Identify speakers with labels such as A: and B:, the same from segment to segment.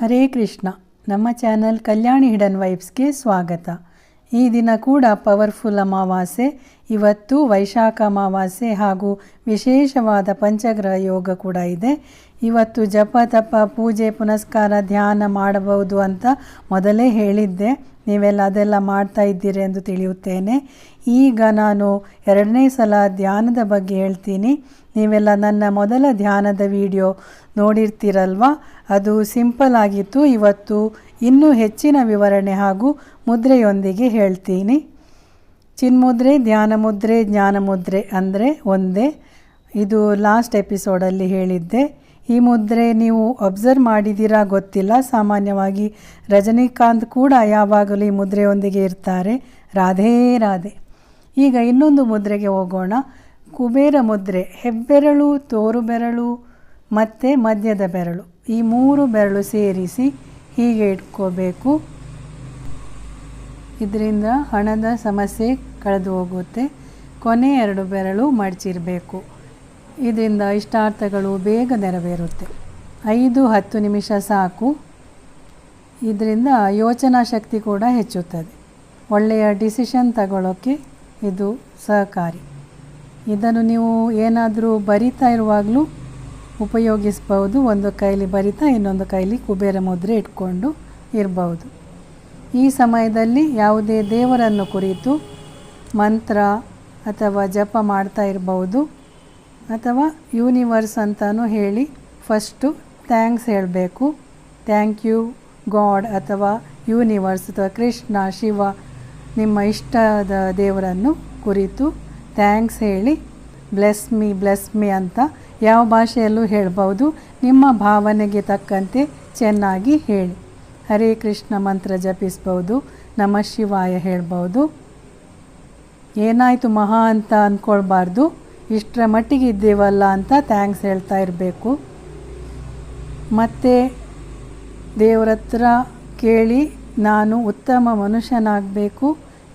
A: ಹರೇ ಕೃಷ್ಣ. ನಮ್ಮ ಚಾನಲ್ ಕಲ್ಯಾಣಿ ಹಿಡನ್ ವೈಬ್ಸ್ಗೆ ಸ್ವಾಗತ. ಈ ದಿನ ಕೂಡ ಪವರ್ಫುಲ್ ಅಮಾವಾಸ್ಯೆ. ಇವತ್ತು ವೈಶಾಖ ಅಮಾವಾಸ್ಯೆ ಹಾಗೂ ವಿಶೇಷವಾದ ಪಂಚಗ್ರಹ ಯೋಗ ಕೂಡ ಇದೆ. ಇವತ್ತು ಜಪ, ತಪ, ಪೂಜೆ, ಪುನಸ್ಕಾರ, ಧ್ಯಾನ ಮಾಡಬಹುದು ಅಂತ ಮೊದಲೇ ಹೇಳಿದ್ದೆ. ನೀವೆಲ್ಲ ಅದೆಲ್ಲ ಮಾಡ್ತಾ ಇದ್ದೀರಿ ಎಂದು ತಿಳಿಯುತ್ತೇನೆ. ಈಗ ನಾನು ಎರಡನೇ ಸಲ ಧ್ಯಾನದ ಬಗ್ಗೆ ಹೇಳ್ತೀನಿ. ನೀವೆಲ್ಲ ನನ್ನ ಮೊದಲ ಧ್ಯಾನದ ವಿಡಿಯೋ ನೋಡಿರ್ತೀರಲ್ವ? ಅದು ಸಿಂಪಲ್ ಆಗಿತ್ತು. ಇವತ್ತು ಇನ್ನೂ ಹೆಚ್ಚಿನ ವಿವರಣೆ ಹಾಗೂ ಮುದ್ರೆಯೊಂದಿಗೆ ಹೇಳ್ತೀನಿ. ಚಿನ್ಮುದ್ರೆ ಧ್ಯಾನ ಮುದ್ರೆ ಜ್ಞಾನ ಮುದ್ರೆ ಅಂದರೆ ಒಂದೇ. ಇದು ಲಾಸ್ಟ್ ಎಪಿಸೋಡಲ್ಲಿ ಹೇಳಿದ್ದೆ. ಈ ಮುದ್ರೆ ನೀವು ಅಬ್ಸರ್ವ್ ಮಾಡಿದ್ದೀರಾ ಗೊತ್ತಿಲ್ಲ. ಸಾಮಾನ್ಯವಾಗಿ ರಜನಿಕಾಂತ್ ಕೂಡ ಯಾವಾಗಲೂ ಈ ಮುದ್ರೆಯೊಂದಿಗೆ ಇರ್ತಾರೆ. ರಾಧೇ, ರಾಧೆ. ಈಗ ಇನ್ನೊಂದು ಮುದ್ರೆಗೆ ಹೋಗೋಣ. ಕುಬೇರ ಮುದ್ರೆ, ಹೆಬ್ಬೆರಳು, ತೋರು ಬೆರಳು, ಮತ್ತು ಮಧ್ಯದ ಬೆರಳು. ಈ ಮೂರು ಬೆರಳು ಸೇರಿಸಿ ಹೀಗೆ ಇಟ್ಕೋಬೇಕು. ಇದರಿಂದ ಹಣದ ಸಮಸ್ಯೆ ಕಳೆದು ಹೋಗುತ್ತೆ. ಕೊನೆ ಎರಡು ಬೆರಳು ಮಡಚಿರಬೇಕು. ಇದರಿಂದ ಇಷ್ಟಾರ್ಥಗಳು ಬೇಗ ನೆರವೇರುತ್ತೆ. ಐದು ಹತ್ತು ನಿಮಿಷ ಸಾಕು. ಇದರಿಂದ ಯೋಚನಾ ಶಕ್ತಿ ಕೂಡ ಹೆಚ್ಚುತ್ತದೆ. ಒಳ್ಳೆಯ ಡಿಸಿಷನ್ ತಗೊಳ್ಳೋಕ್ಕೆ ಇದು ಸಹಕಾರಿ. ಇದನ್ನು ನೀವು ಏನಾದರೂ ಬರಿತಾ ಇರುವಾಗಲೂ ಉಪಯೋಗಿಸ್ಬೋದು ಒಂದು ಕೈಲಿ ಬರಿತಾ, ಇನ್ನೊಂದು ಕೈಲಿ ಕುಬೇರ ಮುದ್ರೆ ಇಟ್ಕೊಂಡು ಇರಬಹುದು. ಈ ಸಮಯದಲ್ಲಿ ಯಾವುದೇ ದೇವರನ್ನು ಕುರಿತು ಮಂತ್ರ ಅಥವಾ ಜಪ ಮಾಡ್ತಾ ಇರಬಹುದು. ಅಥವಾ ಯೂನಿವರ್ಸ್ ಅಂತಲೂ ಹೇಳಿ ಫಸ್ಟು ಥ್ಯಾಂಕ್ಸ್ ಹೇಳಬೇಕು. ಥ್ಯಾಂಕ್ ಯು, ಗಾಡ್ ಅಥವಾ ಯೂನಿವರ್ಸ್ ಅಥವಾ ಕೃಷ್ಣ, ಶಿವ, ನಿಮ್ಮ ಇಷ್ಟದ ದೇವರನ್ನು ಕುರಿತು ಥ್ಯಾಂಕ್ಸ್ ಹೇಳಿ, ಬ್ಲೆಸ್ ಮಿ ಬ್ಲೆಸ್ ಮಿ ಅಂತ ಯಾವ ಭಾಷೆಯಲ್ಲೂ ಹೇಳ್ಬೋದು. ನಿಮ್ಮ ಭಾವನೆಗೆ ತಕ್ಕಂತೆ ಚೆನ್ನಾಗಿ ಹೇಳಿ. ಹರೇ ಕೃಷ್ಣ ಮಂತ್ರ ಜಪಿಸ್ಬೋದು, ನಮ ಶಿವಾಯ ಹೇಳ್ಬೋದು. ಏನಾಯಿತು ಮಹಾ ಅಂತ ಅಂದ್ಕೊಳ್ಬಾರ್ದು ಇಷ್ಟರ ಮಟ್ಟಿಗೆ ಇದ್ದೇವಲ್ಲ ಅಂತ ಥ್ಯಾಂಕ್ಸ್ ಹೇಳ್ತಾ ಇರಬೇಕು. ಮತ್ತು ದೇವರ ಹತ್ರ ಕೇಳಿ ನಾನು ಉತ್ತಮ ಮನುಷ್ಯನಾಗಬೇಕು,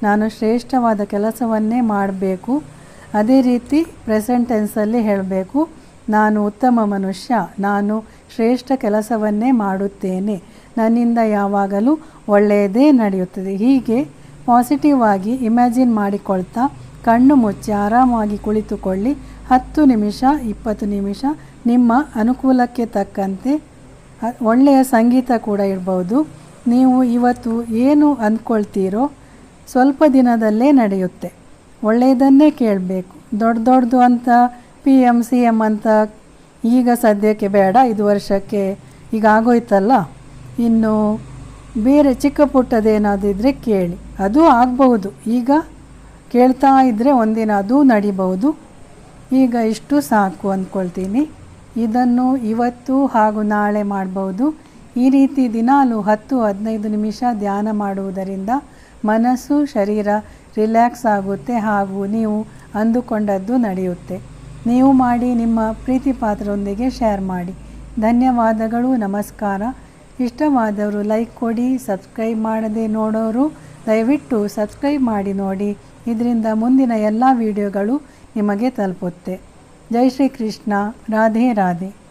A: ನಾನು ಶ್ರೇಷ್ಠವಾದ ಕೆಲಸವನ್ನೇ ಮಾಡಬೇಕು. ಅದೇ ರೀತಿ ಪ್ರೆಸೆಂಟ್ ಟೆನ್ಸಲ್ಲಿ ಹೇಳಬೇಕು, ನಾನು ಉತ್ತಮ ಮನುಷ್ಯ, ನಾನು ಶ್ರೇಷ್ಠ ಕೆಲಸವನ್ನೇ ಮಾಡುತ್ತೇನೆ. ನನ್ನಿಂದ ಯಾವಾಗಲೂ ಒಳ್ಳೆಯದೇ ನಡೆಯುತ್ತದೆ. ಹೀಗೆ ಪಾಸಿಟಿವ್ ಆಗಿ ಇಮ್ಯಾಜಿನ್ ಮಾಡಿಕೊಳ್ತಾ ಕಣ್ಣು ಮುಚ್ಚಿ ಆರಾಮಾಗಿ ಕುಳಿತುಕೊಳ್ಳಿ. ಹತ್ತು ನಿಮಿಷ, ಇಪ್ಪತ್ತು ನಿಮಿಷ, ನಿಮ್ಮ ಅನುಕೂಲಕ್ಕೆ ತಕ್ಕಂತೆ ಒಳ್ಳೆಯ ಸಂಗೀತ ಕೂಡ ಇರ್ಬೋದು. ನೀವು ಇವತ್ತು ಏನು ಅಂದ್ಕೊಳ್ತೀರೋ ಸ್ವಲ್ಪ ದಿನದಲ್ಲೇ ನಡೆಯುತ್ತೆ. ಒಳ್ಳೆಯದನ್ನೇ ಕೇಳಬೇಕು. ದೊಡ್ಡ ದೊಡ್ಡದು ಅಂತ, ಪಿ ಎಂ ಸಿ ಎಂ ಅಂತ ಈಗ ಸದ್ಯಕ್ಕೆ ಬೇಡ ಇದು ವರ್ಷಕ್ಕೆ ಈಗ ಆಗೋಯ್ತಲ್ಲ? ಇನ್ನು ಬೇರೆ ಚಿಕ್ಕ ಪುಟ್ಟದೇನಾದಿದ್ದರೆ ಕೇಳಿ. ಅದು ಆಗಬಹುದು. ಈಗ ಕೇಳ್ತಾ ಇದ್ದರೆ ಒಂದಿನ ಅದು ನಡಿಬಹುದು. ಈಗ ಇಷ್ಟು ಸಾಕು ಅಂದ್ಕೊಳ್ತೀನಿ ಇದನ್ನು ಇವತ್ತು ಹಾಗೂ ನಾಳೆ ಮಾಡ್ಬೋದು ಈ ರೀತಿ ದಿನಾಲು ಹತ್ತು ಹದಿನೈದು ನಿಮಿಷ ಧ್ಯಾನ ಮಾಡುವುದರಿಂದ ಮನಸ್ಸು, ಶರೀರ ರಿಲ್ಯಾಕ್ಸ್ ಆಗುತ್ತೆ ಹಾಗೂ ನೀವು ಅಂದುಕೊಂಡದ್ದು ನಡೆಯುತ್ತೆ. ನೀವು ಮಾಡಿ ನಿಮ್ಮ ಪ್ರೀತಿ ಪಾತ್ರರೊಂದಿಗೆ ಶೇರ್ ಮಾಡಿ. ಧನ್ಯವಾದಗಳು, ನಮಸ್ಕಾರ. ಇಷ್ಟವಾದವರು ಲೈಕ್ ಕೊಡಿ, ಸಬ್ಸ್ಕ್ರೈಬ್ ಮಾಡದೆ ನೋಡೋರು ದಯವಿಟ್ಟು ಸಬ್ಸ್ಕ್ರೈಬ್ ಮಾಡಿ ನೋಡಿ. ಇದರಿಂದ ಮುಂದಿನ ಎಲ್ಲ ವಿಡಿಯೋಗಳು ನಿಮಗೆ ತಲುಪುತ್ತೆ. ಜೈ ಶ್ರೀ ಕೃಷ್ಣ ರಾಧೆ ರಾಧೆ.